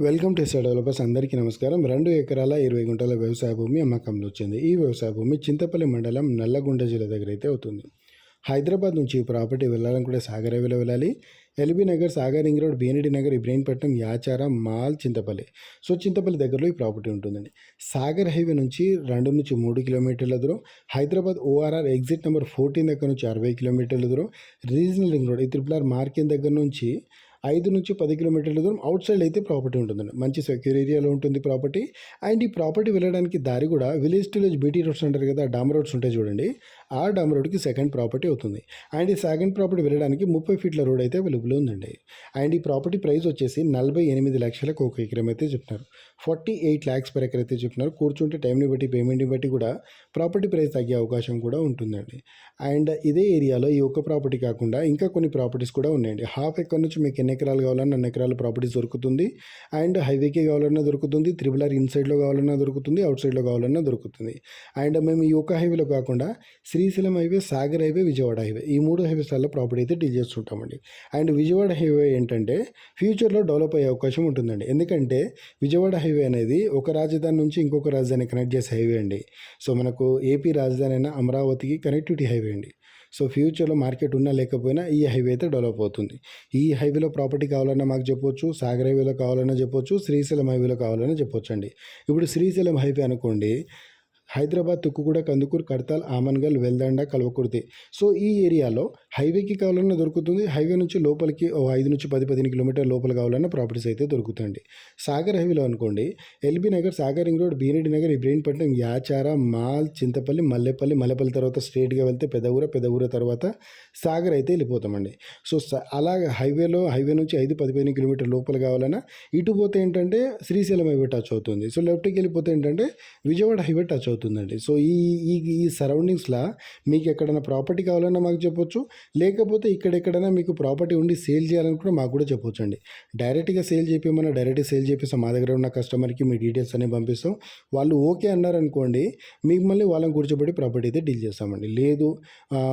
Welcome to SR developers. అందరికీ నమస్కారం. రెండు ఎకరాల ఇరవై గుంటల వ్యవసాయ భూమి అమ్మకంలో వచ్చింది. ఈ వ్యవసాయ భూమి చింతపల్లి మండలం నల్లగొండ జిల్లా దగ్గర అయితే అవుతుంది. హైదరాబాద్ నుంచి ప్రాపర్టీ ప్రాపర్టీ వెళ్ళాలనుకుంటే సాగర్ హైవేలో వెళ్ళాలి. LB Nagar Sagar ring road BN Reddy Nagar Ibrahimpatnam Yacharam Mal Chintapalli. So Chintapalli దగ్గరలో ఈ ప్రాపర్టీ ఉంటుందండి. సాగర్ హైవే నుంచి రెండు నుంచి మూడు కిలోమీటర్ల దూరం. Hyderabad ORR exit number fourteen దగ్గర నుంచి అరవై కిలోమీటర్ల దూరం. రీజనల్ రింగ్ రోడ్ ఈ త్రిపుల్ ఆర్ మార్కెట్ దగ్గర నుంచి ఐదు నుంచి పది కిలోమీటర్ల దూరం అవుట్ సైడ్ అయితే ప్రాపర్టీ ఉంటుందండి. మంచి సెక్యూర్ ఏరియాలో ఉంటుంది ప్రాపర్టీ. అండ్ ఈ ప్రాపర్టీ వెళ్ళడానికి దారి కూడా village to village BT roads అంటారు కదా డామ్ రోడ్స్ ఉంటాయి చూడండి. ఆ డామ్ రోడ్కి సెకండ్ ప్రాపర్టీ అవుతుంది. అండ్ ఈ సెకండ్ ప్రాపర్టీ వెళ్ళడానికి ముప్పై ఫీట్ల రోడ్ అయితే అవైలబుల్ ఉందండి. అండ్ ఈ ప్రాపర్టీ ప్రైస్ వచ్చేసి నలభై ఎనిమిది లక్షలకు ఒక ఎకరం అయితే చెప్తున్నారు. Forty eight lakhs per acre అయితే చెప్తున్నారు. కూర్చుంటే టైంని బట్టి పేమెంట్ని బట్టి కూడా ప్రాపర్టీ ప్రైస్ తగ్గే అవకాశం కూడా ఉంటుందండి. అండ్ ఇదే ఏరియాలో ఈ ఒక్క ప్రాపర్టీ కాకుండా ఇంకా కొన్ని ప్రాపర్టీస్ కూడా ఉన్నాయండి. హాఫ్ ఎకర్ నుంచి మీకు ఎన్ని ఎకరాలు కావాలన్నా అన్ని ఎకరాల ప్రాపర్టీస్ దొరుకుతుంది. అండ్ హైవేకి కావాలన్నా దొరుకుతుంది. త్రిబుల్ ఆర్ ఇన్సైడ్లో కావాలన్నా దొరుకుతుంది. అవుట్ సైడ్లో కావాలన్నా దొరుకుతుంది. అండ్ మేము ఈ ఒక్క హైవేలో కాకుండా Srisailam highway Sagar highway Vijayawada highway ఈ మూడు హైవేస్లలో ప్రాపర్టీ అయితే డీల్ చేస్తుంటామండి. అండ్ విజయవాడ హైవే ఏంటంటే ఫ్యూచర్లో డెవలప్ అయ్యే అవకాశం ఉంటుందండి. ఎందుకంటే విజయవాడ హైవే అనేది ఒక రాజధాని నుంచి ఇంకొక రాజధాని కనెక్ట్ చేసే హైవే అండి. సో మనకు ఏపీ రాజధాని అయిన అమరావతికి కనెక్టివిటీ హైవే అండి. సో ఫ్యూచర్లో మార్కెట్ ఉన్నా లేకపోయినా ఈ హైవే అయితే డెవలప్ అవుతుంది. ఈ హైవేలో ప్రాపర్టీ కావాలన్నా మాకు చెప్పొచ్చు సాగర్ హైవేలో కావాలన్నా చెప్పొచ్చు శ్రీశైలం హైవేలో కావాలన్నా చెప్పొచ్చు అండి ఇప్పుడు శ్రీశైలం హైవే అనుకోండి హైదరాబాద్ తుక్కుగూడ కందుకూరు కడతాల్ ఆమన్గల్ వెల్దండ కల్వకుర్తి. సో ఈ ఏరియాలో హైవేకి కావాలన్నా దొరుకుతుంది. హైవే నుంచి లోపలికి ఓ ఐదు నుంచి పది పదిహేను కిలోమీటర్ లోపల కావాలన్నా ప్రాపర్టీస్ అయితే దొరుకుతాయండి సాగర్ హైవేలో అనుకోండి LB Nagar Sagar ring road బీనెడ్ Nagar Ibrahimpatnam Yachara Mal Chintapalli Mallepalli Mallepalli తర్వాత స్ట్రేట్గా వెళ్తే పెదవుర పెదవుర తర్వాత సాగర్ అయితే వెళ్ళిపోతామండి. సో అలా అలాగ హైవేలో హైవే నుంచి ఐదు పది పదిహేను కిలోమీటర్ లోపల కావాలన్నా ఇటు పోతే ఏంటంటే శ్రీశైలం హైవే టచ్ అవుతుంది. సో లెఫ్ట్కి వెళ్ళిపోతే ఏంటంటే విజయవాడ హైవే టచ్ అవుతుంది. అవుతుందండి సో ఈ ఈ ఈ సరౌండింగ్స్లో మీకు ఎక్కడైనా ప్రాపర్టీ కావాలన్నా మాకు చెప్పొచ్చు. లేకపోతే ఇక్కడెక్కడైనా మీకు ప్రాపర్టీ ఉండి సేల్ చేయాలనుకుంటే మాకు కూడా చెప్పొచ్చు అండి డైరెక్ట్గా సేల్ చేయమన్నా డైరెక్ట్గా సేల్ చేపిస్తాం మా దగ్గర ఉన్న కస్టమర్కి మీ డీటెయిల్స్ అనేవి పంపిస్తాం. వాళ్ళు ఓకే అన్నారనుకోండి మీకు మళ్ళీ వాళ్ళని కూర్చోబెట్టి ప్రాపర్టీ అయితే డీల్ చేస్తామండి. లేదు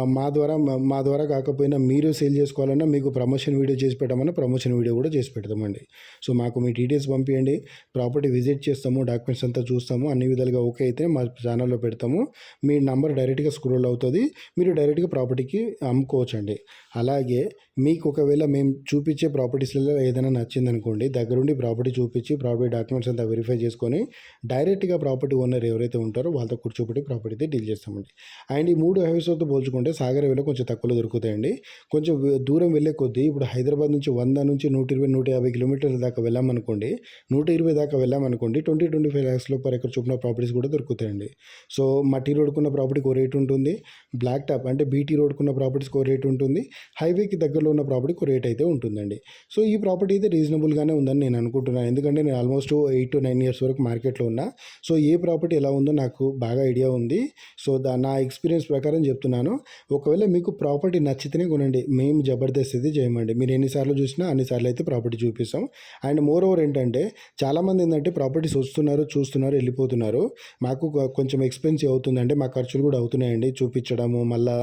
మా ద్వారా మా- మా ద్వారా కాకపోయినా మీరు సేల్ చేసుకోవాలన్నా మీకు ప్రమోషన్ వీడియో చేసి పెట్టమన్నా ప్రమోషన్ వీడియో కూడా చేసి పెడతామండి. సో మాకు మీ డీటెయిల్స్ పంపించండి ప్రాపర్టీ విజిట్ చేస్తాము డాక్యుమెంట్స్ అంతా చూస్తాము అన్ని విధాలుగా ఓకే అయితే మా ఛానల్లో పెడతాము. మీ నంబర్ డైరెక్ట్గా స్క్రోల్ అవుతుంది. మీరు డైరెక్ట్గా ప్రాపర్టీకి అమ్ముకోవచ్చండి. అలాగే మీకు ఒకవేళ మేము చూపించే ప్రాపర్టీస్లలో ఏదైనా నచ్చింది అనుకోండి దగ్గరుండి ప్రాపర్టీ చూపించి ప్రాపర్టీ డాక్యుమెంట్స్ అంతా వెరిఫై చేసుకొని డైరెక్ట్గా ప్రాపర్టీ ఓనర్ ఎవరైతే ఉంటారో వాళ్ళతో కూర్చోబెట్టి ప్రాపర్టీ డీల్ చేస్తామండి. అండ్ ఈ మూడు హైవేస్తో పోల్చుకుంటే సాగర్ హైవేలో కొంచెం తక్కువలో దొరుకుతాయండి. కొంచెం దూరం వెళ్ళే కొద్దీ ఇప్పుడు హైదరాబాద్ నుంచి వంద నుంచి నూట ఇరవై నూట యాభై కిలోమీటర్ల దాకా వెళ్ళామనుకోండి నూట ఇరవై దాకా వెళ్ళామనుకోండి ట్వంటీ ట్వంటీ ఫైవ్ ల్యాక్స్లో పర్ ఎకర్ చొప్పున ప్రాపర్టీస్ కూడా దొరుకుతాయండి. సో మట్టి రోడ్కున్న ప్రాపర్టీకి ఒక రేట్ ఉంటుంది. బ్లాక్ టాప్ అంటే బీటీ రోడ్కున్న ప్రాపర్టీస్కి ఒక రేట్ ఉంటుంది. హైవేకి దగ్గరలో ఉన్న ప్రాపర్టీకి ఒక రేట్ అయితే ఉంటుందండి. సో ఈ ప్రాపర్టీ అయితే రీజనబుల్గానే ఉందని నేను అనుకుంటున్నాను ఎందుకంటే నేను almost eight to nine years వరకు మార్కెట్లో ఉన్నా. సో ఏ ప్రాపర్టీ ఎలా ఉందో నాకు బాగా ఐడియా ఉంది. సో దా నా ఎక్స్పీరియన్స్ ప్రకారం చెప్తున్నాను. ఒకవేళ మీకు ప్రాపర్టీ నచ్చితేనే కొనండి. మేము జబర్దస్త్ అయితే చేయమండి. మీరు ఎన్నిసార్లు చూసినా అన్నిసార్లు అయితే ప్రాపర్టీ చూపిస్తాం. అండ్ మోర్ ఓవర్ ఏంటంటే చాలామంది ఏంటంటే ప్రాపర్టీస్ వస్తున్నారు చూస్తున్నారు వెళ్ళిపోతున్నారు. మాకు కొంచెం ఎక్స్పెన్సివ్ అవుతుందంటే మా ఖర్చులు కూడా అవుతున్నాయండి. చూపించడము మళ్ళా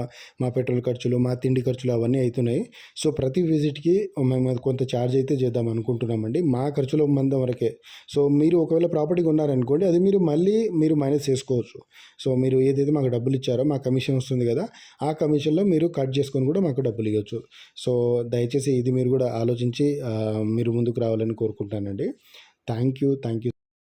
మా పెట్రోల్ ఖర్చులు మా తిండి ఖర్చులు అవన్నీ అవుతున్నాయి సో ప్రతి విజిట్కి మేము కొంత ఛార్జ్ అయితే చేద్దాం అనుకుంటున్నామండి. మా ఖర్చులు మందం వరకే. సో మీరు ఒకవేళ ప్రాపర్టీ కొన్నారనుకోండి అది మీరు మళ్ళీ మీరు మైనస్ చేసుకోవచ్చు. సో మీరు ఏదైతే మాకు డబ్బులు ఇచ్చారో మా కమిషన్ వస్తుంది కదా ఆ కమిషన్లో మీరు కట్ చేసుకొని కూడా మాకు డబ్బులు ఇవ్వచ్చు. సో దయచేసి ఇది మీరు కూడా ఆలోచించి మీరు ముందుకు రావాలని కోరుకుంటానండి థ్యాంక్ యూ థ్యాంక్ యూ